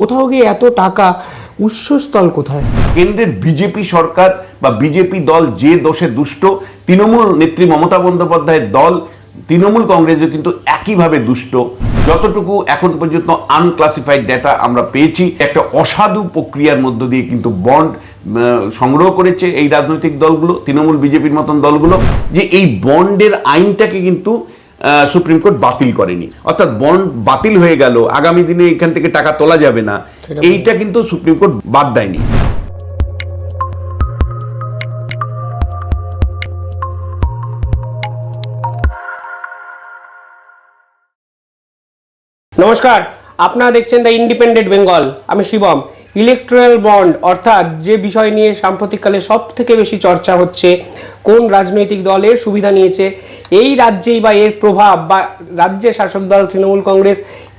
কোথাও গিয়ে এত টাকা উৎসস্থল কোথায়? কেন্দ্রের বিজেপি সরকার বা বিজেপি দল যে দোষে দুষ্ট, তৃণমূল নেত্রী মমতা বন্দ্যোপাধ্যায়ের দল, তৃণমূল কংগ্রেসও কিন্তু একইভাবে দুষ্ট। যতটুকু এখন পর্যন্ত আনক্লাসিফাইড ডেটা আমরা পেয়েছি, একটা অসাধু প্রক্রিয়ার মধ্য দিয়ে কিন্তু বন্ড সংগ্রহ করেছে এই রাজনৈতিক দলগুলো, তৃণমূল বিজেপির মতন দলগুলো, যে এই বন্ডের আইনটাকে কিন্তু সুপ্রিম কোর্ট বাতিল করেনি। অর্থাৎ বন্ড বাতিল হয়ে গেল আগামী দিনে এখান থেকে টাকা তোলা যাবে না। এইটা কিন্তু সুপ্রিম কোর্ট বাদ দেয়নি। নমস্কার আপনারা দেখছেন দ্য ইন্ডিপেন্ডেন্ট বেঙ্গল আমি শিবম। ইলেকট্রাল বন্ড অর্থাৎ যে বিষয় নিয়ে সাম্প্রতিককালে সব থেকে বেশি চর্চা হচ্ছে, কোন রাজনৈতিক দলের সুবিধা নিয়েছে, এই রাজ্যেই বা এর প্রভাব বা রাজ্যের শাসক দল তৃণমূল কংগ্রেস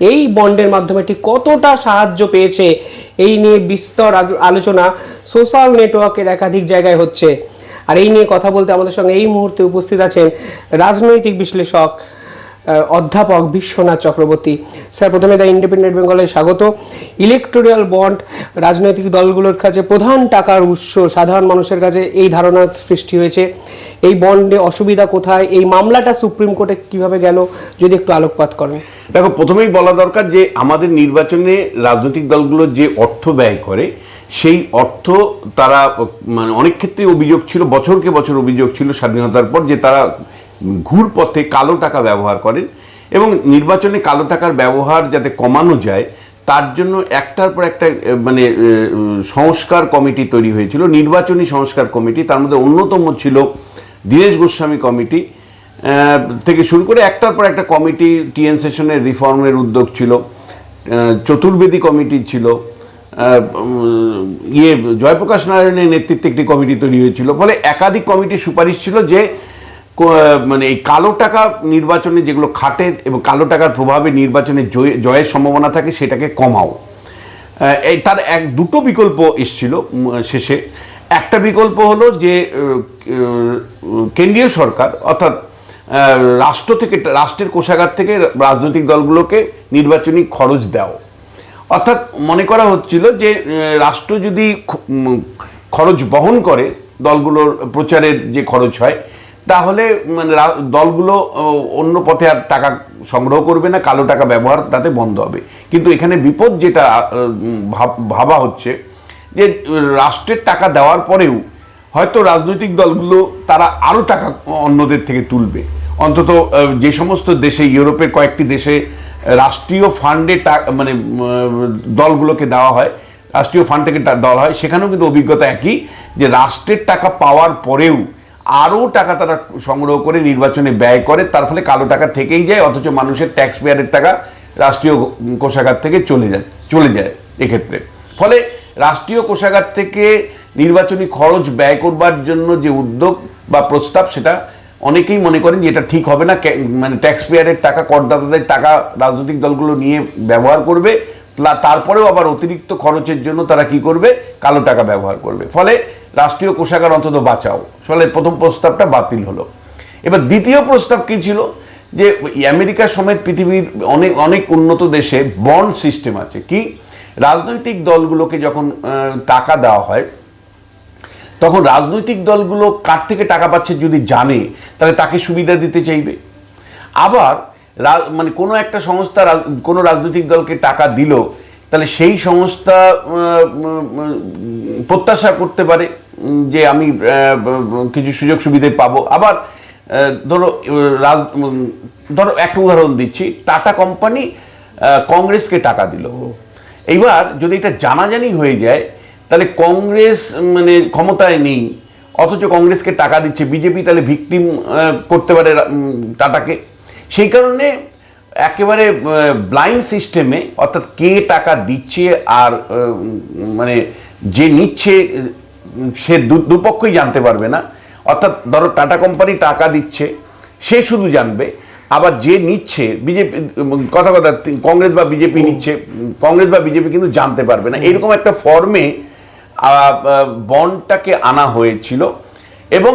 এই বন্ডের মাধ্যমে ঠিক কতটা সাহায্য পেয়েছে, এই নিয়ে বিস্তর আলোচনা সোশ্যাল নেটওয়ার্কের একাধিক জায়গায় হচ্ছে। আর এই নিয়ে কথা বলতে আমাদের সঙ্গে এই মুহূর্তে উপস্থিত আছেন রাজনৈতিক বিশ্লেষক অধ্যাপক বিশ্বনাথ চক্রবর্তী। স্যার, প্রথমে দ্য ইন্ডিপেন্ডেন্ট বেঙ্গলে স্বাগত। ইলেকটোরিয়াল বন্ড রাজনৈতিক দলগুলোর কাছে প্রধান টাকার উৎস সাধারণ মানুষের কাছে এই ধারণা সৃষ্টি হয়েছে। এই বন্ডে অসুবিধা কোথায়? এই মামলাটা সুপ্রিম কোর্টে কীভাবে গেল? যদি একটু আলোকপাত করেন। দেখো, প্রথমেই বলা দরকার যে আমাদের নির্বাচনে রাজনৈতিক দলগুলো যে অর্থ ব্যয় করে, সেই অর্থ তারা মানে অনেক ক্ষেত্রে অভিযোগ ছিল, বছরকে বছর অভিযোগ ছিল স্বাধীনতার পর, যে তারা ঘুরপথে কালো টাকা ব্যবহার করেন এবং নির্বাচনে কালো টাকার ব্যবহার যাতে কমানো যায়, তার জন্য একটার পর একটা মানে সংস্কার কমিটি তৈরি হয়েছিল, নির্বাচনী সংস্কার কমিটি, তার মধ্যে অন্যতম ছিল দীনেশ গোস্বামী কমিটি থেকে শুরু করে একটার পর একটা কমিটি টিএন সেশনের রিফর্মের উদ্যোগ ছিল চতুর্বেদী কমিটি ছিল ইয়ে জয়প্রকাশ নারায়ণের নেতৃত্বে একটি কমিটি তৈরি হয়েছিল, ফলে একাধিক কমিটির সুপারিশ ছিল যে মানে এই কালো টাকা নির্বাচনে যেগুলো খাটে এবং কালো টাকার প্রভাবে নির্বাচনে জয়- জয়ের সম্ভাবনা থাকে সেটাকে কমাও। এই তার এক, দুটো বিকল্প এসছিল শেষে। একটা বিকল্প হলো যে কেন্দ্রীয় সরকার অর্থাৎ রাষ্ট্র থেকে, রাষ্ট্রের কোষাগার থেকে রাজনৈতিক দলগুলোকে নির্বাচনী খরচ দেওয়া অর্থাৎ মনে করা হচ্ছিল যে রাষ্ট্র যদি খরচ বহন করে দলগুলোর প্রচারের যে খরচ হয় তাহলে মানে দলগুলো অন্য পথে আর টাকা সংগ্রহ করবে না, কালো টাকা ব্যবহার তাতে বন্ধ হবে। কিন্তু এখানে বিপদ যেটা ভাব- হচ্ছে, যে, রাষ্ট্রের টাকা দেওয়ার পরেও হয়তো রাজনৈতিক দলগুলো তারা আরও টাকা অন্যদের থেকে তুলবে। অন্তত যে সমস্ত দেশে, ইউরোপের কয়েকটি দেশে রাষ্ট্রীয় ফান্ডে মানে দলগুলোকে দেওয়া হয়, রাষ্ট্রীয় ফান্ড থেকে দল হয়, সেখানেও কিন্তু অভিজ্ঞতা একই, যে রাষ্ট্রের টাকা পাওয়ার পরেও আরও টাকা তারা সংগ্রহ করে নির্বাচনে ব্যয় করে, তার ফলে কালো টাকা থেকেই যায়, অথচ মানুষের ট্যাক্স পেয়ারের টাকা রাষ্ট্রীয় কোষাগার থেকে চলে যায় চলে যায় এক্ষেত্রে। ফলে রাষ্ট্রীয় কোষাগার থেকে নির্বাচনী খরচ ব্যয় করবার জন্য যে উদ্যোগ বা প্রস্তাব, সেটা অনেকেই মনে করেন যে এটা ঠিক হবে না মানে ট্যাক্স পেয়ারের টাকা, করদাতাদের টাকা রাজনৈতিক দলগুলো নিয়ে ব্যবহার করবে তারপরেও আবার অতিরিক্ত খরচের জন্য তারা কি করবে? কালো টাকা ব্যবহার করবে। ফলে রাষ্ট্রীয় কোষাগার অন্তত বাঁচাও। ফলে প্রথম প্রস্তাবটা বাতিল হলো। এবার দ্বিতীয় প্রস্তাব কি ছিল? যে আমেরিকা সমেত পৃথিবীর অনেক অনেক উন্নত দেশে বন্ড সিস্টেম আছে। কি? রাজনৈতিক দলগুলোকে যখন টাকা দেওয়া হয়, তখন রাজনৈতিক দলগুলো কার থেকে টাকা পাচ্ছে যদি জানে, তাহলে তাকে সুবিধা দিতে চাইবে। আবার মানে কোনো একটা সংস্থা কোনো রাজনৈতিক দলকে টাকা দিল তাহলে সেই সংস্থা প্রত্যাশা করতে পারে যে আমি কিছু সুযোগ সুবিধে পাবো। আবার ধরো রাজ ধরো একটা উদাহরণ দিচ্ছি। টাটা কোম্পানি কংগ্রেসকে টাকা দিল। এইবার যদি এটা জানাজানি হয়ে যায় তাহলে কংগ্রেস মানে ক্ষমতায় নেই। অথচ কংগ্রেসকে টাকা দিচ্ছে। বিজেপি তাহলে ভিকটিম করতে পারে টাটাকে। সেই কারণে একেবারে ব্লাইন্ড সিস্টেমে অর্থাৎ কে টাকা দিচ্ছে আর মানে যে নিচ্ছে সে দু- দুপক্ষই জানতে পারবে না। অর্থাৎ ধরো টাটা কোম্পানি টাকা দিচ্ছে সে শুধু জানবে। আবার যে নিচ্ছে বিজেপি কথা কথা কংগ্রেস বা বিজেপি নিচ্ছে কংগ্রেস বা বিজেপি কিন্তু জানতে পারবে না। এরকম একটা ফর্মে বন্ডটাকে আনা হয়েছিল এবং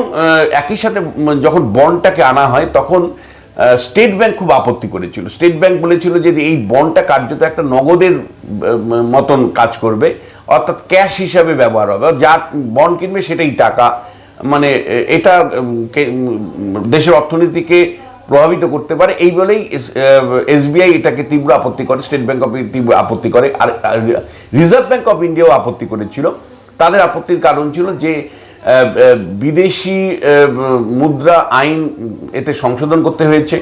একই সাথে যখন বন্ডটাকে আনা হয় তখন স্টেট ব্যাংক খুব আপত্তি করেছিল। স্টেট ব্যাংক বলেছিল যে এই বন্ডটা কার্যত একটা নগদের মতন কাজ করবে, অর্থাৎ ক্যাশ হিসাবে ব্যবহার হবে। যা বন্ড কিনবে সেটাই টাকা। মানে এটা দেশের অর্থনীতিকে প্রভাবিত করতে পারে। এই বলেই এসবিআই এটাকে তীব্র আপত্তি করে, স্টেট ব্যাংক অফ তীব্র আপত্তি করে। আর, রিজার্ভ ব্যাংক অফ ইন্ডিয়াও আপত্তি করেছিল। তাদের আপত্তির কারণ ছিল যে বিদেশি মুদ্রা আইন এতে সংশোধন করতে হয়েছে।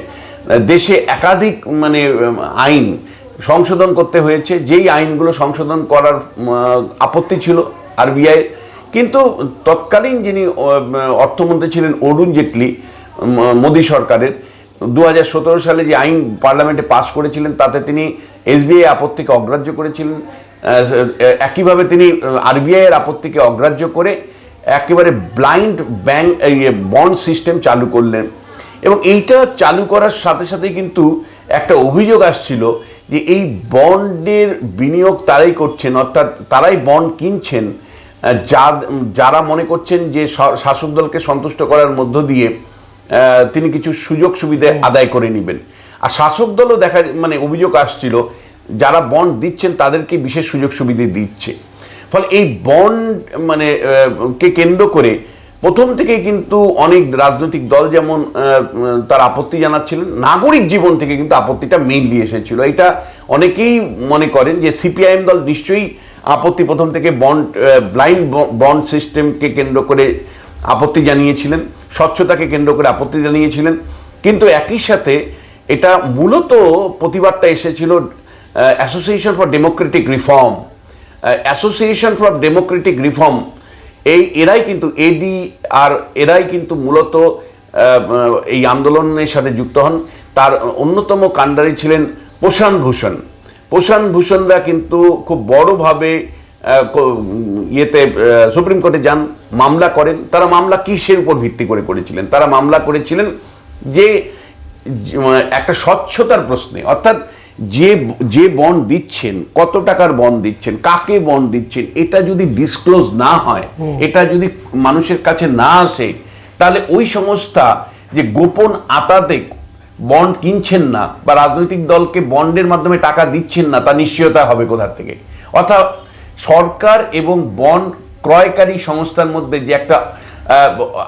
দেশে একাধিক মানে আইন সংশোধন করতে হয়েছে। যেই আইনগুলো সংশোধন করার আপত্তি ছিল আরবিআই কিন্তু তৎকালীন যিনি অর্থমন্ত্রী ছিলেন অরুণ জেটলি মোদী সরকারের দু হাজার সতেরো সালে যে আইন পার্লামেন্টে পাশ করেছিলেন, তাতে তিনি এসবিআই আপত্তিকে অগ্রাহ্য করেছিলেন। একইভাবে তিনি আরবিআইয়ের আপত্তিকে অগ্রাহ্য করে একেবারে ব্লাইন্ড ব্যাংক বন্ড সিস্টেম চালু করলেন। এবং এইটা চালু করার সাথে সাথে কিন্তু একটা অভিযোগ আসছিল যে এই বন্ডের বিনিয়োগ তারাই করছেন অর্থাৎ তারাই বন্ড কিনছেন যা- যারা মনে করছেন যে শাসক দলকে সন্তুষ্ট করার মধ্য দিয়ে তিনি কিছু সুযোগ সুবিধা আদায় করে নেবেন। আর শাসক দলও দেখা মানে অভিযোগ আসছিল যারা বন্ড দিচ্ছেন তাদেরকে বিশেষ সুযোগ সুবিধা দিচ্ছে। ফলে এই বন্ড মানে কে কেন্দ্র করে প্রথম থেকে কিন্তু অনেক রাজনৈতিক দল যেমন তার আপত্তি জানাচ্ছিলেন, নাগরিক জীবন থেকে কিন্তু আপত্তিটা মেইনলি এসেছিল। এটা অনেকেই মনে করেন যে সিপিআইএম দল নিশ্চয়ই আপত্তি প্রথম থেকে বন্ড ব্লাইন্ড বন্ড সিস্টেমকে কেন্দ্র করে আপত্তি জানিয়েছিলেন, স্বচ্ছতাকে কেন্দ্র করে আপত্তি জানিয়েছিলেন। কিন্তু একই সাথে এটা মূলত প্রতিবাদটা এসেছিল association for democratic reform association for democratic reform এই, এরাই কিন্তু এডি আর এরাই কিন্তু মূলত এই আন্দোলনের সাথে যুক্ত হন। তার অন্যতম কাণ্ডারি ছিলেন প্রশান ভূষণ। প্রশান ভূষণরা কিন্তু খুব বড়ভাবে ইয়েতে সুপ্রিম কোর্টে যান, মামলা করেন। তারা মামলা কিসের উপর ভিত্তি করে করেছিলেন? তারা মামলা করেছিলেন যে, একটা স্বচ্ছতার প্রশ্নে। অর্থাৎ যে যে বন্ড দিচ্ছেন কত টাকার বন্ড দিচ্ছেন কাকে বন্ড দিচ্ছেন এটা যদি ডিসক্লোজ না হয় এটা যদি মানুষের কাছে না আসে তাহলে ওই সংস্থা যে গোপন আতাতে বন্ড কিনছেন না বা রাজনৈতিক দলকে বন্ডের মাধ্যমে টাকা দিচ্ছেন না তা নিশ্চয়তা হবে কোথার থেকে? অর্থাৎ সরকার এবং বন্ড ক্রয়কারী সংস্থার মধ্যে যে একটা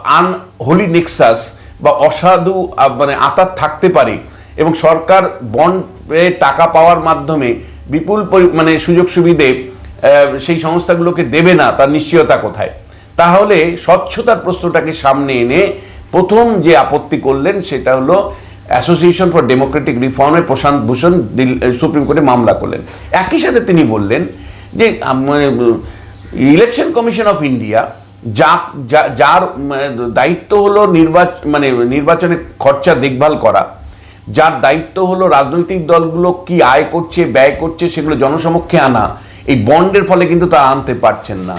আনহোলি নেক্সাস বা অসাধু মানে আতাত থাকতে পারে এবং সরকার বন্ডে টাকা পাওয়ার মাধ্যমে বিপুল মানে সুযোগ সুবিধে সেই সংস্থাগুলোকে দেবে না তার নিশ্চয়তা কোথায়? তাহলে স্বচ্ছতার প্রশ্নটাকে সামনে এনে প্রথম যে আপত্তি করলেন সেটা হলো অ্যাসোসিয়েশন ফর ডেমোক্রেটিক রিফর্মে প্রশান্ত ভূষণ সুপ্রিম কোর্টে মামলা করলেন। একই সাথে তিনি বললেন যে ইলেকশন কমিশন অফ ইন্ডিয়া যা যা- যার মানে, দায়িত্ব হলো নির্বাচন মানে নির্বাচনে খরচা দেখভাল করা। যার দায়িত্ব হলো রাজনৈতিক দলগুলো কি আয় করছে, ব্যয় করছে সেগুলো জনসমক্ষে আনা। এই বন্ডের ফলে কিন্তু তা আনতে পারছেন না।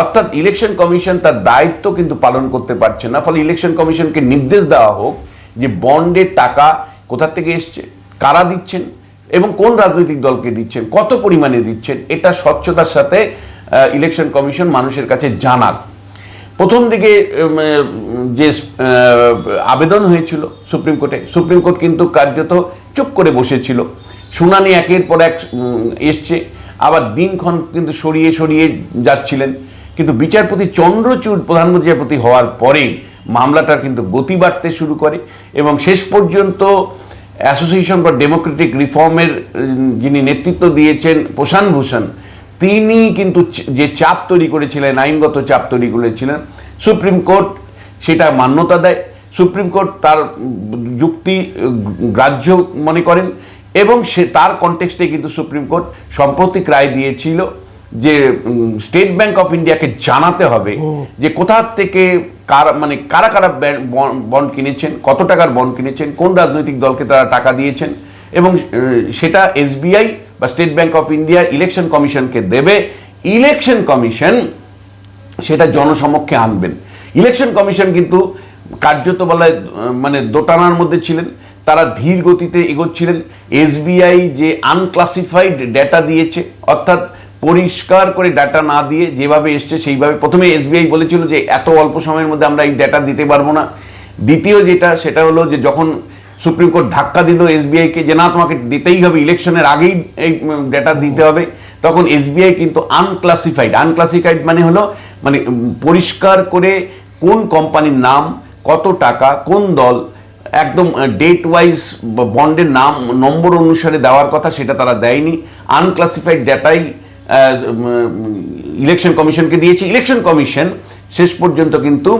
অর্থাৎ ইলেকশন কমিশন তার দায়িত্ব কিন্তু পালন করতে পারছে না। ফলে ইলেকশন কমিশনকে নির্দেশ দেওয়া হোক যে বন্ডের টাকা কোথা থেকে এসছে, কারা দিচ্ছেন এবং কোন রাজনৈতিক দলকে দিচ্ছেন, কত পরিমাণে দিচ্ছেন, এটা স্বচ্ছতার সাথে ইলেকশন কমিশন মানুষের কাছে জানাক। প্রথম দিকে যে আবেদন হয়েছিল সুপ্রিম কোর্টে, সুপ্রিম কোর্ট কিন্তু কার্যত চুপ করে বসেছিল। শুনানি একের পর এক এসছে, আবার দিনক্ষণ কিন্তু সরিয়ে সরিয়ে যাচ্ছিলেন। কিন্তু বিচারপতি চন্দ্রচূড় প্রধান বিচারপতি হওয়ার পরে মামলাটা কিন্তু গতি বাড়তে শুরু করে এবং শেষ পর্যন্ত অ্যাসোসিয়েশন ফর ডেমোক্রেটিক রিফর্মের যিনি নেতৃত্ব দিয়েছেন প্রশান্ত ভূষণ তিনি কিন্তু যে চাপ তৈরি করেছিলেন আইনগত চাপ তৈরি করেছিলেন সুপ্রিম কোর্ট সেটা মান্যতা দেয় সুপ্রিম কোর্ট তার যুক্তি গ্রাহ্য মনে করেন এবং সে তার কনটেক্সটে কিন্তু সুপ্রিম কোর্ট সাম্প্রতিক রায় দিয়েছিল যে স্টেট ব্যাংক অফ ইন্ডিয়াকে জানাতে হবে যে কোথা থেকে কার মানে কারা কারা বন্ড কিনেছেন কত টাকার বন্ড কিনেছেন কোন রাজনৈতিক দলকে তারা টাকা দিয়েছেন এবং সেটা এসবিআই বা State Bank of India election কমিশনকে দেবে ইলেকশন কমিশন সেটা জনসমক্ষে আনবেন। ইলেকশন কমিশন কিন্তু কার্যত বলায় মানে দোটানার মধ্যে ছিলেন, তারা ধীর গতিতে এগোচ্ছিলেন। এসবিআই যে আনক্লাসিফাইড ডেটা দিয়েছে, অর্থাৎ পরিষ্কার করে ডাটা না দিয়ে যেভাবে এসছে, সেইভাবে প্রথমে এসবিআই বলেছিল যে এত অল্প সময়ের মধ্যে আমরা এই ডেটা দিতে পারব না। দ্বিতীয় যেটা, সেটা হলো যে যখন সুপ্রিম কোর্ট ধাক্কা দিল এসবিআই কে যে না তোমাকে দিতেই হবে ইলেকশনের আগেই এই ডেটা দিতে হবে। তখন এসবিআই কিন্তু আনক্লাসিফাইড আনক্লাসিফাইড মানে হলো মানে পরিষ্কার করে কোন কোম্পানির নাম কত টাকা কোন দল একদম ডেট ওয়াইজ বন্ডের নাম নম্বর অনুসারে দেওয়ার কথা সেটা তারা দেয়নি। আনক্লাসিফাইড ডেটাই ইলেকশন কমিশনকে দিয়েছে। ইলেকশন কমিশন শেষ পর্যন্ত কিন্তু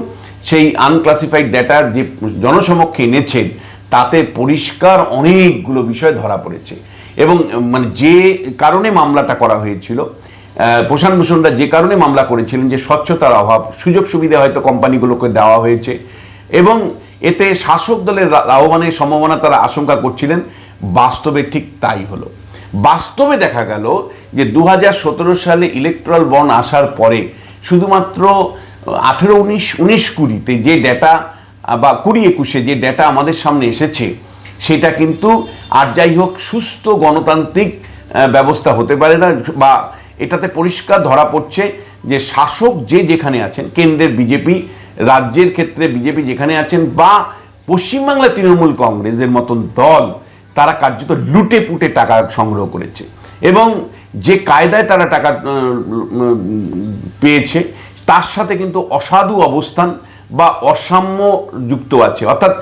সেই আনক্লাসিফাইড ডেটার যে জনসমক্ষে এনেছেন তাতে পরিষ্কার অনেকগুলো বিষয় ধরা পড়েছে। এবং মানে যে কারণে মামলাটা করা হয়েছিল প্রশান্ত ভূষণরা যে কারণে মামলা করেছিলেন যে স্বচ্ছতার অভাব, সুযোগ সুবিধা হয়তো কোম্পানিগুলোকে দেওয়া হয়েছে, এবং এতে শাসক দলের লাভবানের সম্ভাবনা তারা আশঙ্কা করছিলেন, বাস্তবে ঠিক তাই হলো। বাস্তবে দেখা গেল যে দু হাজার সতেরো সালে ইলেকট্রাল বন্ড আসার পরে শুধুমাত্র, আঠেরো, উনিশ উনিশ কুড়িতে যে ডেটা বা কুড়ি একুশে যে ডেটা আমাদের সামনে এসেছে, সেটা কিন্তু আর যাই হোক সুস্থ গণতান্ত্রিক ব্যবস্থা হতে পারে না বা এটাতে পরিষ্কার ধরা পড়ছে যে শাসক যে যেখানে আছেন, কেন্দ্রের বিজেপি, রাজ্যের ক্ষেত্রে বিজেপি যেখানে আছেন বা পশ্চিমবাংলা তৃণমূল কংগ্রেসের মতন দল, তারা কার্যত লুটে পুটে টাকা সংগ্রহ করেছে। এবং যে কায়দায় তারা টাকা পেয়েছে, তার সাথে কিন্তু অসাধু অবস্থান বা অসাম্য যুক্ত আছে। অর্থাৎ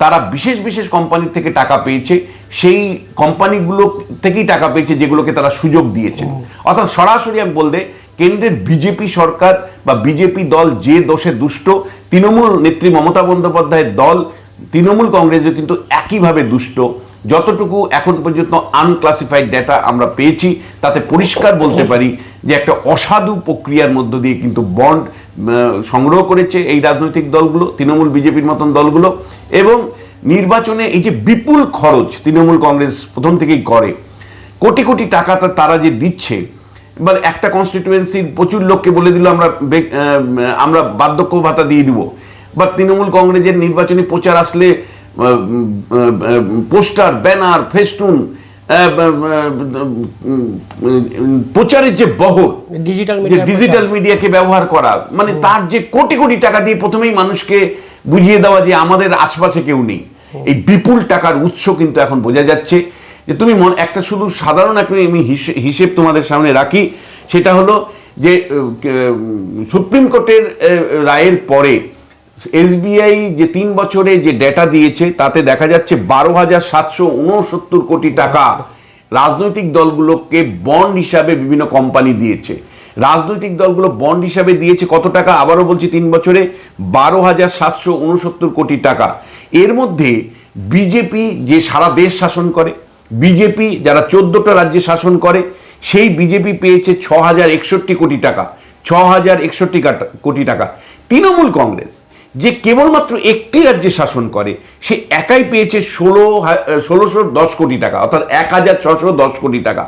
তারা বিশেষ বিশেষ কোম্পানি থেকে টাকা পেয়েছে সেই কোম্পানিগুলো থেকেই টাকা পেয়েছে যেগুলোকে তারা সুযোগ দিয়েছে। অর্থাৎ সরাসরি আমি বলতে কেন্দ্রের বিজেপি সরকার বা বিজেপি দল যে দোষে দুষ্ট তৃণমূল নেত্রী মমতা বন্দ্যোপাধ্যায়ের দল তৃণমূল কংগ্রেসও কিন্তু একইভাবে দুষ্ট। যতটুকু এখন পর্যন্ত আনক্লাসিফাইড ডেটা আমরা পেয়েছি তাতে পরিষ্কার বলতে পারি যে একটা অসাধু প্রক্রিয়ার মধ্য দিয়ে কিন্তু বন্ড সংগ্রহ করেছে এই রাজনৈতিক দলগুলো, তৃণমূল, বিজেপির মতন দলগুলো, এবং নির্বাচনে এই যে বিপুল খরচ তৃণমূল কংগ্রেস প্রথম থেকেই করে, কোটি কোটি টাকা তারা যে দিচ্ছে, এবার একটা কনস্টিটিউয়েন্সির প্রচুর লোককে বলে দিল, আমরা আমরা বার্ধক্য ভাতা দিয়ে দিব। বা তৃণমূল কংগ্রেসের নির্বাচনী প্রচার আসলে পোস্টার, ব্যানার, ফেস্টুন প্রচারের যে বহর ডিজিটাল ডিজিটাল মিডিয়াকে ব্যবহার করা মানে তার যে কোটি কোটি টাকা দিয়ে প্রথমেই মানুষকে বুঝিয়ে দেওয়া যে আমাদের আশপাশে কেউ নেই। এই বিপুল টাকার উৎস কিন্তু এখন বোঝা যাচ্ছে যে তুমি মন একটা শুধু সাধারণ একটা আমি হিসে- হিসেব তোমাদের সামনে রাখি সেটা হলো যে সুপ্রিম কোর্টের রায়ের পরে এসবিআই যে তিন বছরে যে ডেটা দিয়েছে, তাতে দেখা যাচ্ছে বারো হাজার সাতশো উনসত্তর কোটি টাকা রাজনৈতিক দলগুলোকে বন্ড হিসাবে বিভিন্ন কোম্পানি দিয়েছে। রাজনৈতিক দলগুলো বন্ড হিসাবে দিয়েছে কত টাকা? আবারও বলছি তিন বছরে বারো হাজার সাতশো উনসত্তর কোটি টাকা। এর মধ্যে বিজেপি যে সারা দেশ শাসন করে, বিজেপি যারা চোদ্দটা রাজ্যে শাসন করে, সেই বিজেপি পেয়েছে ছ হাজার একষট্টি কোটি টাকা। ছ হাজার একষট্টি কোটি টাকা। তৃণমূল কংগ্রেস যে কেবলমাত্র একটি রাজ্যে শাসন করে, সে একাই পেয়েছে ষোলো ষোলোশো দশ কোটি টাকা, অর্থাৎ এক হাজার ছশো দশ কোটি টাকা।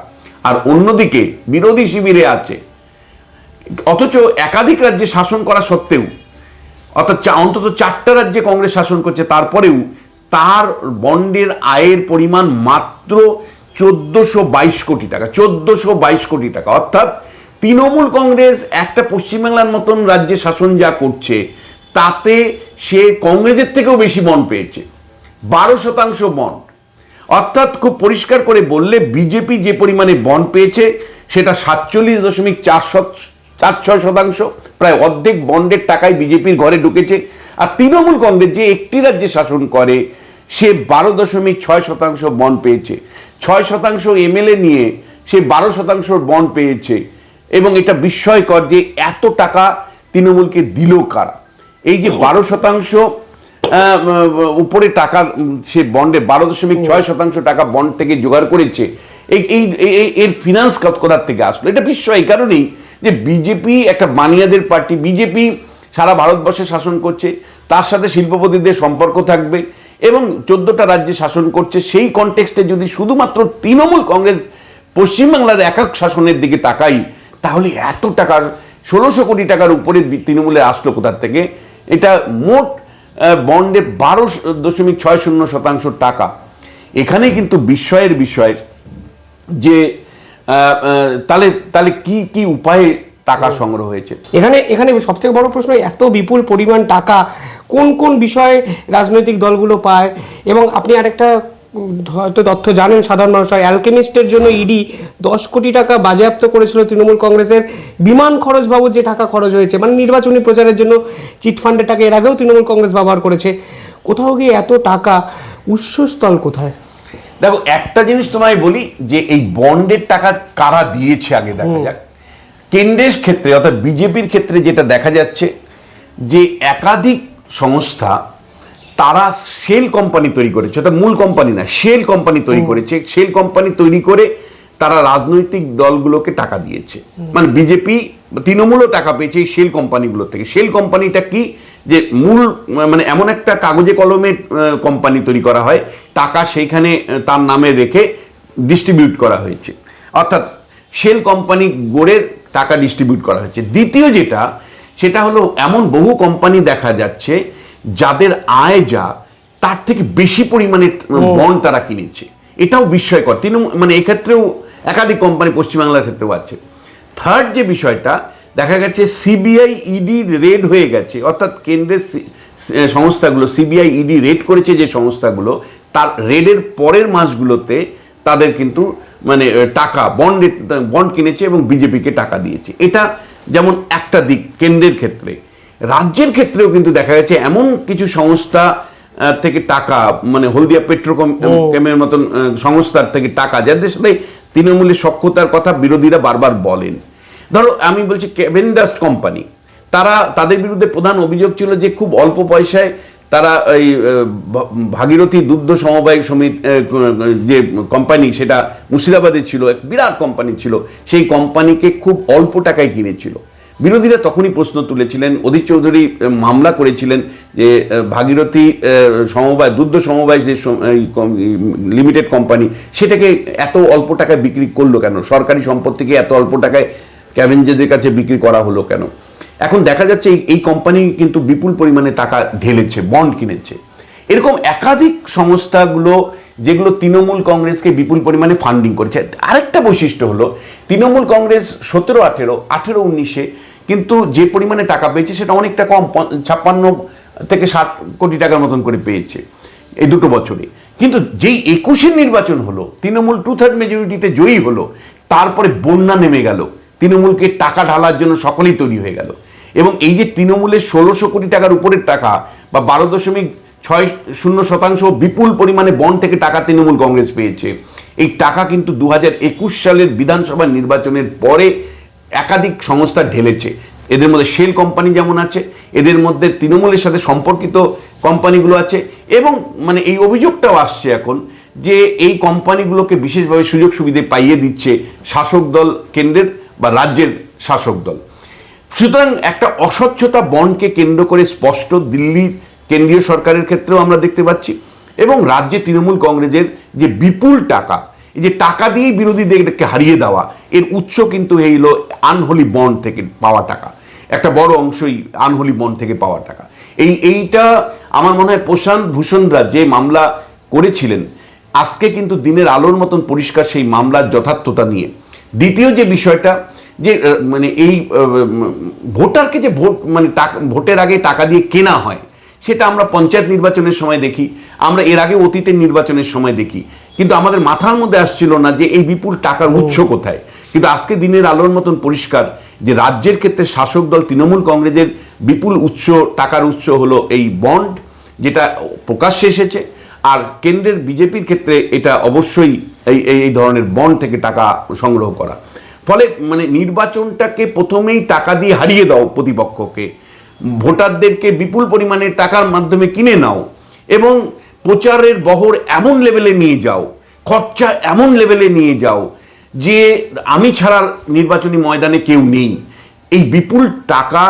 আর অন্যদিকে বিরোধী শিবিরে আছে। অথচ একাধিক রাজ্যে শাসন করা সত্ত্বেও, অর্থাৎ অন্তত চারটা রাজ্যে কংগ্রেস শাসন করছে, তারপরেও তার বন্ডের আয়ের পরিমাণ মাত্র চোদ্দশো বাইশ কোটি টাকা, চোদ্দশো বাইশ কোটি টাকা। অর্থাৎ তৃণমূল কংগ্রেস একটা পশ্চিমবাংলার মতন রাজ্যে শাসন যা করছে তাতে সে কংগ্রেসের থেকেও বেশি বন্ড পেয়েছে। বারো শতাংশ বন্ড অর্থাৎ খুব পরিষ্কার করে বললে বিজেপি যে পরিমাণে বন্ড পেয়েছে, সেটা সাতচল্লিশ দশমিক চার চার ছয় শতাংশ, প্রায় অর্ধেক বন্ডের টাকায় বিজেপির ঘরে ঢুকেছে। আর তৃণমূল কংগ্রেস যে একটি রাজ্যে শাসন করে, সে বারো দশমিক ছয় শতাংশ বন্ড পেয়েছে। ছয় শতাংশ এমএলএ নিয়ে সে বারো শতাংশ বন্ড পেয়েছে। এবং এটা বিস্ময়কর যে এত টাকা তৃণমূলকে দিল কারা? এই যে বারো শতাংশ উপরে টাকা সে বন্ডে বারো দশমিক ছয় শতাংশ টাকা বন্ড থেকে জোগাড় করেছে এই এই এর ফিনান্স কোথার থেকে আসলো? এটা বিস্ময় এই কারণেই যে বিজেপি একটা বানিয়াদের পার্টি বিজেপি সারা ভারতবর্ষে শাসন করছে তার সাথে শিল্পপতিদের সম্পর্ক থাকবে এবং চোদ্দটা রাজ্যে শাসন করছে সেই কনটেক্সটে যদি শুধুমাত্র তৃণমূল কংগ্রেস পশ্চিমবাংলার একক শাসনের দিকে তাকাই তাহলে এত টাকার ষোলোশো কোটি টাকার উপরে তৃণমূলে আসলো কোথার থেকে? এটা মোট বন্ডে বারো দশমিক ছয় শূন্য শতাংশ টাকা। এখানে কিন্তু বিস্ময়ের বিষয় যে তাহলে তাহলে কি কি উপায়ে টাকা সংগ্রহ হয়েছে? এখানে এখানে সবথেকে বড় প্রশ্ন এত বিপুল পরিমাণ টাকা কোন কোন বিষয়ে রাজনৈতিক দলগুলো পায়? এবং আপনি আরেকটা হয়তো তথ্য জানেন সাধারণ মানুষ অ্যালকেমিস্টের জন্য ইডি দশ কোটি টাকা বাজেয়াপ্ত করেছিল তৃণমূল কংগ্রেসের বিমান খরচ বাবদ যে টাকা খরচ হয়েছে মানে নির্বাচনী প্রচারের জন্য চিটফান্ডের টাকা এর আগেও তৃণমূল কংগ্রেস ব্যবহার করেছে। কোথাও গিয়ে এত টাকা উৎসস্থল কোথায়? দেখো একটা জিনিস তোমায় বলি যে এই বন্ডের টাকা কারা দিয়েছে আগে দেখা যাক। কেন্দ্রের ক্ষেত্রে অর্থাৎ বিজেপির ক্ষেত্রে যেটা দেখা যাচ্ছে যে একাধিক সংস্থা তারা সেল কোম্পানি তৈরি করেছে অর্থাৎ মূল কোম্পানি না সেল কোম্পানি তৈরি করেছে সেল কোম্পানি তৈরি করে তারা রাজনৈতিক দলগুলোকে টাকা দিয়েছে। মানে বিজেপি তৃণমূলও টাকা পেয়েছে এই সেল কোম্পানিগুলো থেকে। সেল কোম্পানিটা কি? যে মূল মানে এমন একটা কাগজে কলমে কোম্পানি তৈরি করা হয় টাকা সেইখানে তার নামে রেখে ডিস্ট্রিবিউট করা হয়েছে। অর্থাৎ সেল কোম্পানি গড়ে টাকা ডিস্ট্রিবিউট করা হয়েছে। দ্বিতীয় যেটা সেটা হলো এমন বহু কোম্পানি দেখা যাচ্ছে যাদের আয় যা তার থেকে বেশি পরিমাণে বন্ড তারা কিনেছে। এটাও বিস্ময়কর। তৃণমূল মানে এক্ষেত্রেও একাধিক কোম্পানি পশ্চিমবাংলার ক্ষেত্রেও আছে। থার্ড যে বিষয়টা দেখা গেছে সিবিআই ইডি রেড হয়ে গেছে। অর্থাৎ কেন্দ্রের সংস্থাগুলো সিবিআই ইডি রেড করেছে যে সংস্থাগুলো তার রেডের পরের মাসগুলোতে তাদের কিন্তু মানে টাকা বন্ড বন্ড কিনেছে এবং বিজেপিকে টাকা দিয়েছে। এটা যেমন একটা দিক কেন্দ্রের ক্ষেত্রে। রাজ্যের ক্ষেত্রেও কিন্তু দেখা গেছে এমন কিছু সংস্থা থেকে টাকা মানে হলদিয়া পেট্রোকম কেমের মতন সংস্থার থেকে টাকা যাদের সাথে তৃণমূলের সক্ষতার কথা বিরোধীরা বারবার বলেন। ধরো আমি বলছি কেভেন্ডাস্ট কোম্পানি তারা তাদের বিরুদ্ধে প্রধান অভিযোগ ছিল যে খুব অল্প পয়সায় তারা এই ভাগীরথী দুগ্ধ সমবায় সমিতি যে কোম্পানি সেটা মুর্শিদাবাদে ছিল এক বিরাট কোম্পানি ছিল সেই কোম্পানিকে খুব অল্প টাকায় কিনেছিল। বিরোধীরা তখনই প্রশ্ন তুলেছিলেন, অধীর চৌধুরী মামলা করেছিলেন যে ভাগীরথী সমবায়, দুগ্ধ সমবায় যে লিমিটেড কোম্পানি, সেটাকে এত অল্প টাকায় বিক্রি করল কেন? সরকারি সম্পত্তিকে এত অল্প টাকায় ক্যাভেঞ্জেদের কাছে বিক্রি করা হলো কেন? এখন দেখা যাচ্ছে এই- কোম্পানি কিন্তু বিপুল পরিমাণে টাকা ঢেলেছে, বন্ড কিনেছে। এরকম একাধিক সংস্থাগুলো যেগুলো তৃণমূল কংগ্রেসকে বিপুল পরিমাণে ফান্ডিং করেছে। আরেকটা বৈশিষ্ট্য হলো, তৃণমূল কংগ্রেস সতেরো আঠেরো আঠেরো উনিশে কিন্তু যে পরিমাণে টাকা পেয়েছে সেটা অনেকটা কম ছাপ্পান্ন থেকে ষাট কোটি টাকার মতন করে পেয়েছে এই দুটো বছরে। কিন্তু যেই একুশের নির্বাচন হলো, তৃণমূল টু থার্ড মেজরিটিতে জয়ী হলো, তারপরে বন্যা নেমে গেল, তৃণমূলকে টাকা ঢালার জন্য সকলেই তৈরি হয়ে গেল। এবং এই যে তৃণমূলের ষোলোশো কোটি টাকার উপরের টাকা বা বারো দশমিক ছয় শূন্য শতাংশ বিপুল পরিমাণে বন থেকে টাকা তৃণমূল কংগ্রেস পেয়েছে, এই টাকা কিন্তু দু সালের বিধানসভা নির্বাচনের পরে একাধিক সংস্থা ঢেলেছে। এদের মধ্যে শেল কোম্পানি যেমন আছে, এদের মধ্যে তৃণমূলের সাথে সম্পর্কিত কোম্পানিগুলো আছে এবং মানে এই অভিযোগটাও আসছে এখন যে এই কোম্পানিগুলোকে বিশেষভাবে সুযোগ সুবিধে পাইয়ে দিচ্ছে শাসক দল কেন্দ্রের বা রাজ্যের শাসক দল। সুতরাং একটা অস্বচ্ছতা বনকে কেন্দ্র করে স্পষ্ট দিল্লি কেন্দ্রীয় সরকারের ক্ষেত্রেও আমরা দেখতে পাচ্ছি এবং রাজ্যে তৃণমূল কংগ্রেসের যে বিপুল টাকা এই যে টাকা দিয়েই বিরোধীদেরকে হারিয়ে দেওয়া, এর উৎস কিন্তু হইল আনহোলি বন্ড থেকে পাওয়া টাকা। একটা বড় অংশই আনহোলি বন্ড থেকে পাওয়া টাকা। এই, এইটা আমার মনে হয় প্রশান্ত ভূষণরা যে মামলা করেছিলেন, আজকে কিন্তু দিনের আলোর মতন পরিষ্কার সেই মামলার যথার্থতা নিয়ে। দ্বিতীয় যে বিষয়টা, যে মানে এই ভোটারকে যে ভোট মানে ভোটের আগে টাকা দিয়ে কেনা হয়, সেটা আমরা পঞ্চায়েত নির্বাচনের সময় দেখি, আমরা এর আগে অতীতের নির্বাচনের সময় দেখি। কিন্তু আমাদের মাথার মধ্যে আসছিল না যে এই বিপুল টাকার উৎস কোথায়। কিন্তু আজকে দিনের আলোর মতন পরিষ্কার যে রাজ্যের ক্ষেত্রে শাসক দল তৃণমূল কংগ্রেসের বিপুল উৎস টাকার উৎস হলো এই বন্ড যেটা প্রকাশ্যে এসেছে। আর কেন্দ্রের বিজেপির ক্ষেত্রে এটা অবশ্যই এই এই এই ধরনের বন্ড থেকে টাকা সংগ্রহ করা। ফলে মানে নির্বাচনটাকে প্রথমেই টাকা দিয়ে হারিয়ে দাও প্রতিপক্ষকে। ভোটারদেরকে বিপুল পরিমাণে টাকার মাধ্যমে কিনে নাও। এবং প্রচারের বহর এমন লেভেলে নিয়ে যাও খরচা এমন লেভেলে নিয়ে যাও যে আমি ছাড়া নির্বাচনী ময়দানে কেউ নেই। এই বিপুল টাকা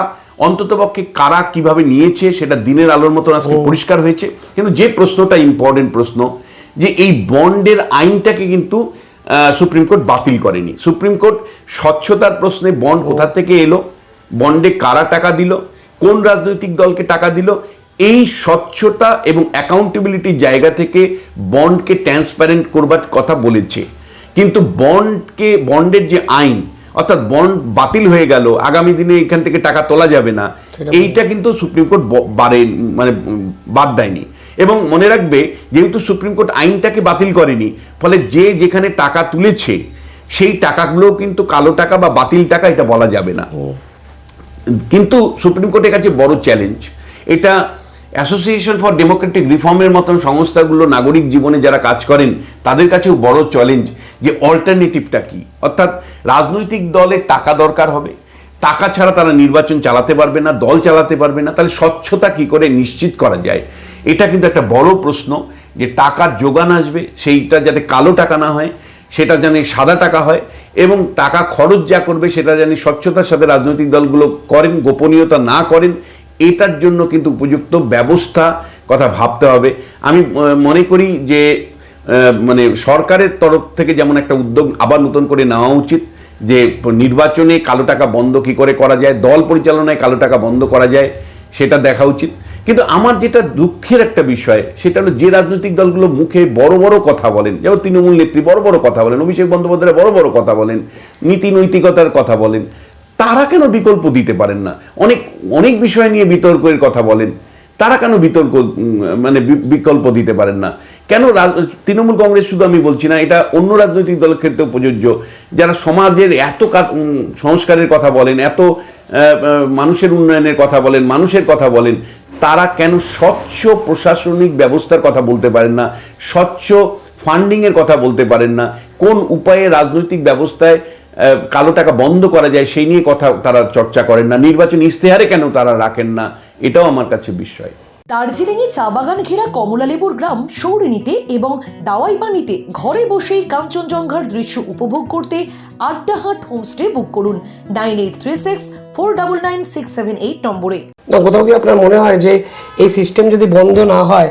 অন্ততপক্ষে কারা কীভাবে নিয়েছে সেটা দিনের আলোর মতন আজকে পরিষ্কার হয়েছে। কিন্তু যে প্রশ্নটা ইম্পর্টেন্ট প্রশ্ন যে এই বন্ডের আইনটাকে কিন্তু সুপ্রিম কোর্ট বাতিল করেনি। সুপ্রিম কোর্ট স্বচ্ছতার প্রশ্নে বন্ড কোথা থেকে এলো? বন্ডে কারা টাকা দিল? কোন রাজনৈতিক দলকে টাকা দিল? এই স্বচ্ছতা এবং অ্যাকাউন্টেবিলিটির জায়গা থেকে বন্ডকে ট্রান্সপারেন্ট করবার কথা বলেছে। কিন্তু বন্ডকে বন্ডের যে আইন অর্থাৎ বন্ড বাতিল হয়ে গেল আগামী দিনে এখান থেকে টাকা তোলা যাবে না এইটা কিন্তু সুপ্রিম কোর্ট ব- বাড়ে মানে বাদ দেয়নি। এবং মনে রাখবে যেহেতু সুপ্রিম কোর্ট আইনটাকে বাতিল করেনি ফলে যে যেখানে টাকা তুলেছে সেই টাকাগুলো কিন্তু কালো টাকা বা বাতিল টাকা এটা বলা যাবে না। কিন্তু সুপ্রিম কোর্টের কাছে বড় চ্যালেঞ্জ এটা অ্যাসোসিয়েশন ফর ডেমোক্রেটিক রিফর্মের মতন সংস্থাগুলো নাগরিক জীবনে যারা কাজ করেন, তাদের কাছেও বড় চ্যালেঞ্জ যে অল্টারনেটিভটা কি? অর্থাৎ রাজনৈতিক দলের টাকা দরকার হবে। টাকা ছাড়া তারা নির্বাচন চালাতে পারবে না, দল চালাতে পারবে না, তাহলে স্বচ্ছতা কি করে নিশ্চিত করা যায়? এটা কিন্তু একটা বড় প্রশ্ন যে টাকার যোগান আসবে, সেইটা যাতে কালো টাকা না হয়, সেটা যেন সাদা টাকা হয় এবং টাকা খরচ যা করবে, সেটা যেন স্বচ্ছতার সাথে রাজনৈতিক দলগুলো করেন, গোপনীয়তা না করেন এটার জন্য কিন্তু উপযুক্ত ব্যবস্থা কথা ভাবতে হবে। আমি মনে করি যে মানে সরকারের তরফ থেকে যেমন একটা উদ্যোগ আবার নতুন করে নেওয়া উচিত, যে নির্বাচনে কালো টাকা বন্ধ কি করে করা যায়, দল পরিচালনায় কালো টাকা বন্ধ করা যায়, সেটা দেখা উচিত। কিন্তু আমার যেটা দুঃখের একটা বিষয়, সেটা হলো যে রাজনৈতিক দলগুলো মুখে বড় বড় কথা বলেন, যেমন তৃণমূল নেত্রী বড় বড় কথা বলেন, অভিষেক বন্দ্যোপাধ্যায় বড় বড় কথা বলেন, নীতি নৈতিকতার কথা বলেন তারা কেন বিকল্প দিতে পারেন না? অনেক অনেক বিষয় নিয়ে বিতর্কের কথা বলেন। তারা কেন বিতর্ক মানে বিকল্প দিতে পারেন না? কেন তৃণমূল কংগ্রেস শুধু আমি বলছি না, এটা অন্য রাজনৈতিক দলের ক্ষেত্রেও প্রযোজ্য। যারা সমাজের এত সংস্কারের কথা বলেন, এত মানুষের উন্নয়নের কথা বলেন, মানুষের কথা বলেন, তারা কেন স্বচ্ছ প্রশাসনিক ব্যবস্থার কথা বলতে পারেন না? স্বচ্ছ ফান্ডিংয়ের কথা বলতে পারেন না? কোন উপায়ে রাজনৈতিক ব্যবস্থায় কালো টাকা বন্ধ করা যায়, সেই নিয়ে কথা তারা চর্চা করেন না। নির্বাচন ইস্তেহারে কেন তারা রাখেন না, এটাও আমার কাছে বিস্ময় দার্জিলিংয়ে চা বাগান ঘেরা কমলালেবুর গ্রাম সৌরিনীতে এবং দাওয়াই পানিতে ঘরে বসেই কাঞ্চনজঙ্ঘার দৃশ্য উপভোগ করতে আড্ডা হাট হোমস্টে বুক করুন। Nine eight three six four double nine six seven eight নম্বরে। না কোথাও কি আপনার মনে হয় যে এই সিস্টেম যদি বন্ধ না হয়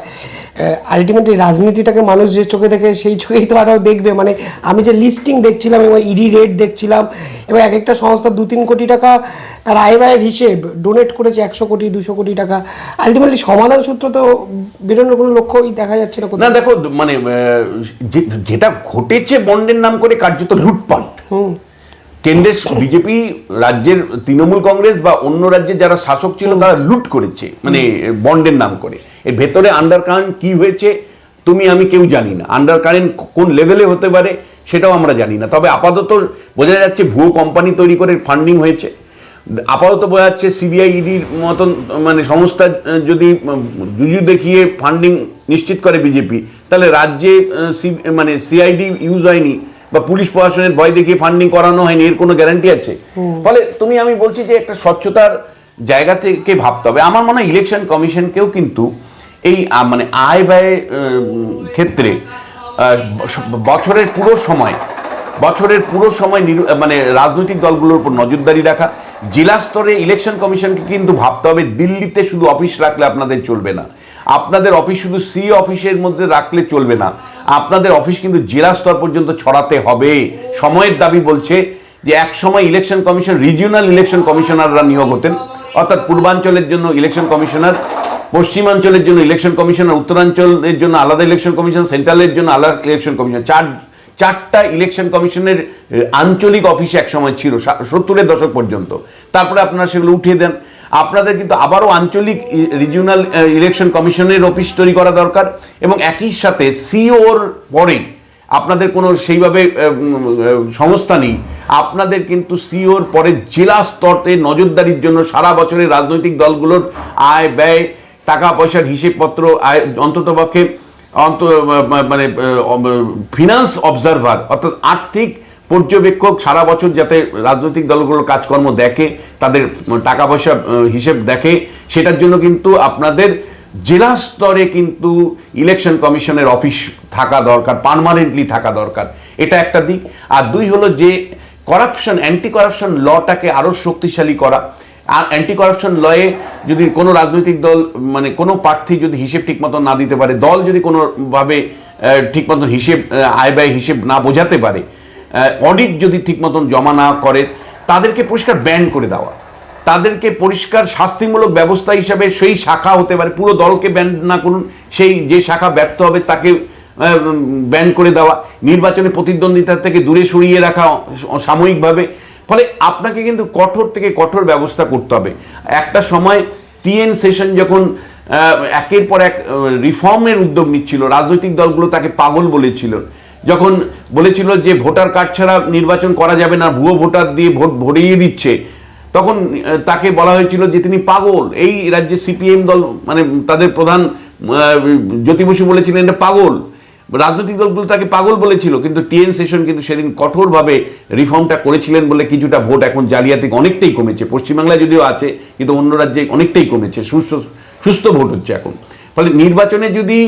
আলটিমেটলি রাজনীতিটাকে মানুষ যে চোখে দেখে সেই চোখেই তো আরও দেখবে। মানে আমি যে লিস্টিং দেখছিলাম এবং ইডি রেট দেখছিলাম এবং এক একটা সংস্থা দু তিন কোটি টাকা তার আয় ব্যয়ের হিসেব ডোনেট করেছে একশো কোটি দুশো কোটি টাকা। আলটিমেটলি সমাধান সূত্র তো বেরোনোর কোনো লক্ষ্যই দেখা যাচ্ছে না না কোথাও দেখো মানে যেটা ঘটেছে বন্ডের নাম করে কার্যত লুটপাট। কেন্দ্রের বিজেপি রাজ্যের তৃণমূল কংগ্রেস বা অন্য রাজ্যে যারা শাসক ছিল, তারা লুট করেছে মানে বন্ডের নাম করে। এর ভেতরে আন্ডার কারেন্ট কি হয়েছে, তুমি, আমি কেউ জানি না। আন্ডার কারেন্ট কোন লেভেলে হতে পারে, সেটাও আমরা জানি না। তবে আপাতত বোঝা যাচ্ছে ভুয়ো কোম্পানি তৈরি করে ফান্ডিং হয়েছে। আপাতত বোঝা যাচ্ছে সিবিআই ইডির মতন মানে সংস্থা যদি জুজু দেখিয়ে ফান্ডিং নিশ্চিত করে বিজেপি তাহলে রাজ্যে মানে সিআইডি ইউজ হয়নি। বা পুলিশ প্রশাসনের ভয় দেখিয়ে ফান্ডিং করানো হয়নি এর কোনো গ্যারান্টি আছে? ফলে তুমি আমি বলছি যে একটা স্বচ্ছতার জায়গা থেকে ভাবতে হবে। আমার মনে হয় ইলেকশন কমিশনকেও কিন্তু এই মানে আয় ব্যয় ক্ষেত্রে বছরের পুরো সময় বছরের পুরো সময় মানে রাজনৈতিক দলগুলোর উপর নজরদারি রাখা। জেলা স্তরে ইলেকশন কমিশনকে কিন্তু ভাবতে হবে দিল্লিতে শুধু অফিস রাখলে আপনাদের চলবে না। আপনাদের অফিস শুধু সি অফিসের মধ্যে রাখলে চলবে না। আপনাদের অফিস কিন্তু জেলা স্তর পর্যন্ত ছড়াতে হবে। সময়ের দাবি বলছে যে এক সময় ইলেকশন কমিশন রিজিওনাল ইলেকশন কমিশনাররা নিয়োগ হতেন। অর্থাৎ পূর্বাঞ্চলের জন্য ইলেকশন কমিশনার পশ্চিমাঞ্চলের জন্য ইলেকশন কমিশনার উত্তরাঞ্চলের জন্য আলাদা ইলেকশন কমিশন সেন্ট্রালের জন্য আলাদা ইলেকশন কমিশন চার, চারটা ইলেকশন কমিশনের আঞ্চলিক অফিস একসময় ছিল সত্তরের দশক পর্যন্ত। তারপরে আপনারা সেগুলো উঠিয়ে দেন। আপনাদের কিন্তু আবারও আঞ্চলিক রিজিওনাল ইলেকশন কমিশনের অফিস তৈরি করা দরকার এবং একই সাথে সিওর পরে আপনাদের কোনো সেইভাবে সংস্থা নেই। আপনাদের কিন্তু সিওর পরে জেলা স্তরে নজরদারির জন্য সারা বছরের রাজনৈতিক দলগুলোর আয় ব্যয় টাকা পয়সার হিসেবপত্র, আয় অন্ততপক্ষে অন্ত মানে ফিনান্স অবজারভার অর্থাৎ আর্থিক পর্যবেক্ষক সারা বছর যাতে রাজনৈতিক দলগুলোর কাজকর্ম দেখে, তাদের টাকা পয়সা হিসেব দেখে, সেটার জন্য কিন্তু আপনাদের জেলা স্তরে কিন্তু ইলেকশন কমিশনের অফিস থাকা দরকার, পার্মানেন্টলি থাকা দরকার। এটা একটা দিক। আর দুই হলো যে করাপশন অ্যান্টি করাপশন লটাকে আরও শক্তিশালী করা। আর অ্যান্টি করাপশন লয়ে যদি কোনো রাজনৈতিক দল মানে কোনো প্রার্থী যদি হিসেব ঠিক মতো না দিতে পারে, দল যদি কোনোভাবে ঠিক মতো হিসেব আয় ব্যয় হিসেব না বোঝাতে পারে অডিট যদি ঠিক মতন জমা না করে, তাদেরকে পরিষ্কার ব্যান করে দেওয়া। তাদেরকে পরিষ্কার শাস্তিমূলক ব্যবস্থা হিসাবে সেই শাখা হতে পারে, পুরো দলকে ব্যান না করুন, সেই যে শাখা ব্যর্থ হবে তাকে ব্যান করে দেওয়া। নির্বাচনে প্রতিদ্বন্দ্বিতা থেকে দূরে সরিয়ে রাখা সাময়িকভাবে ফলে আপনাকে কিন্তু কঠোর থেকে কঠোর ব্যবস্থা করতে হবে। একটা সময় টিএন সেশন যখন একের পর এক রিফর্মের উদ্যোগ নিচ্ছিল, রাজনৈতিক দলগুলো তাকে পাগল বলেছিল যখন বলেছিল যে ভোটার কার্ড ছাড়া নির্বাচন করা যাবে না, ভুয়ো ভোটার দিয়ে ভোট ভরিয়ে দিচ্ছে, তখন তাকে বলা হয়েছিল যে তিনি পাগল। এই রাজ্যে সিপিএম দল মানে তাদের প্রধান জ্যোতি বসু বলেছিলেন এটা পাগল। রাজনৈতিক দলগুলো তাকে পাগল বলেছিল, কিন্তু টিএন সেশন কিন্তু সেদিন কঠোরভাবে রিফর্মটা করেছিলেন বলে কিছুটা ভোট এখন জালিয়াতি অনেকটাই কমেছে। পশ্চিমবাংলায় যদিও আছে, কিন্তু অন্য রাজ্যে অনেকটাই কমেছে। সুস্থ সুস্থ ভোট হচ্ছে এখন। ফলে নির্বাচনে যদি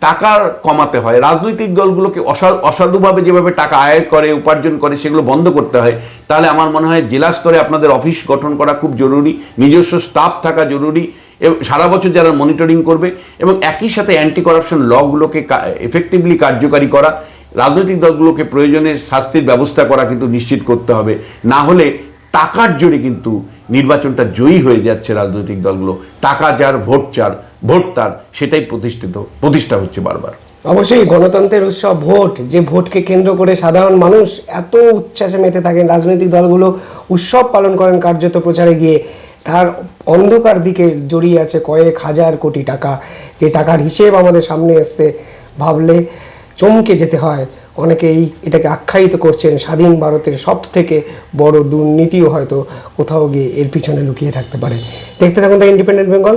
টাকা কমাতে হয়, রাজনৈতিক দলগুলোকে অসা- অসাধুভাবে যেভাবে টাকা আয় করে, উপার্জন করে, সেগুলো বন্ধ করতে হয়, তাহলে আমার মনে হয় জেলা স্তরে আপনাদের অফিস গঠন করা খুব জরুরি, নিজস্ব স্টাফ থাকা জরুরি, এবং, সারা বছর যারা মনিটরিং করবে এবং একই সাথে অ্যান্টি করাপশন লগুলোকে এফেক্টিভলি কার্যকারী করা, রাজনৈতিক দলগুলোকে প্রয়োজনে শাস্তির ব্যবস্থা করা কিন্তু নিশ্চিত করতে হবে, না হলে টাকার জোরে কিন্তু নির্বাচনটা জয়ী হয়ে যাচ্ছে রাজনৈতিক দলগুলো, টাকা যার ভোট চার। ভোট তার, সেটাই প্রতিষ্ঠিত, প্রতিষ্ঠা হচ্ছে বারবার। অবশ্যই গণতন্ত্রের উৎসব ভোট, যে ভোটকে কেন্দ্র করে সাধারণ মানুষ এত উচ্ছ্বাসে মেতে থাকেন, রাজনৈতিক দলগুলো উৎসব পালন করেন কার্যত প্রচারে গিয়ে, তার অন্ধকার দিকে জড়িয়ে আছে কয়েক হাজার কোটি টাকা। যে টাকার হিসেব আমাদের সামনে এসছে, ভাবলে চমকে যেতে হয়। অনেকেই এটাকে আখ্যায়িত করছেন, স্বাধীন ভারতের সব থেকে বড় দুর্নীতিও হয়তো কোথাও গিয়ে এর পিছনে লুকিয়ে থাকতে পারে। দেখতে থাকুন দ্য ইন্ডিপেন্ডেন্ট বেঙ্গল।